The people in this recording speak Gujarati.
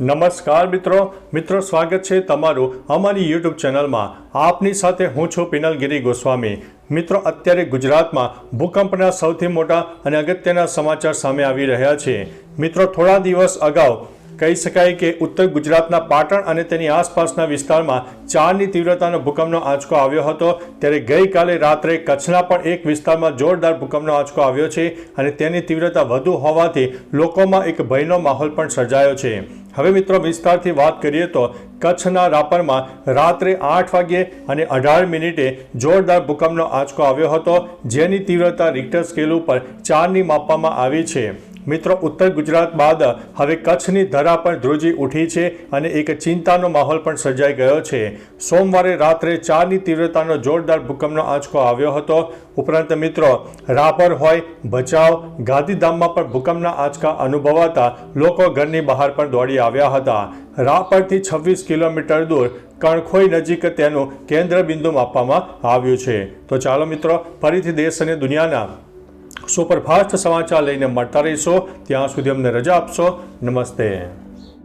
નમસ્કાર મિત્રો. મિત્રો, સ્વાગત છે તમારું અમારી યુટ્યુબ ચેનલમાં. આપની સાથે હું છું પિનલગીરી ગોસ્વામી. મિત્રો, અત્યારે ગુજરાતમાં ભૂકંપના સૌથી મોટા અને અગત્યના સમાચાર સામે આવી રહ્યા છે. મિત્રો, થોડા દિવસ અગાઉ કહી શકાય કે ઉત્તર ગુજરાતના પાટણ અને તેની આસપાસના વિસ્તારમાં ચારની તીવ્રતાનો ભૂકંપનો આંચકો આવ્યો હતો. ત્યારે ગઈકાલે રાત્રે કચ્છના પણ એક વિસ્તારમાં જોરદાર ભૂકંપનો આંચકો આવ્યો છે અને તેની તીવ્રતા વધુ હોવાથી લોકોમાં એક ભયનો માહોલ પણ સર્જાયો છે. હવે મિત્રો વિસ્તારથી વાત કરીએ તો કચ્છના રાપરમાં રાત્રે આઠ વાગ્યે અને અઢાર મિનિટે જોરદાર ભૂકંપનો આંચકો આવ્યો હતો. જેની તીવ્રતા રિક્ટર સ્કેલ ઉપર ચારની માપવામાં આવી છે. મિત્રો, ઉત્તર ગુજરાત બાદ હવે કચ્છની ધરા પણ ધ્રુજી ઉઠી છે અને એક ચિંતાનો માહોલ પણ સર્જાઈ ગયો છે. સોમવારે રાત્રે ચારની તીવ્રતાનો જોરદાર ભૂકંપનો આંચકો આવ્યો હતો. ઉપરાંત મિત્રો, રાપર હોય, ભચાઉ, ગાંધીધામમાં પણ ભૂકંપના આંચકા અનુભવાતા લોકો ઘરની બહાર પણ દોડી આવ્યા હતા. રાપરથી છવ્વીસ કિલોમીટર દૂર કણખોઈ નજીક તેનું કેન્દ્ર બિંદુ માપવામાં આવ્યું છે. તો ચાલો મિત્રો, ફરીથી દેશ અને દુનિયાના સુપરફાસ્ટ સમાચાર લઈને મળતા રહીશો. ત્યાં સુધી અમને રજા આપશો. નમસ્તે.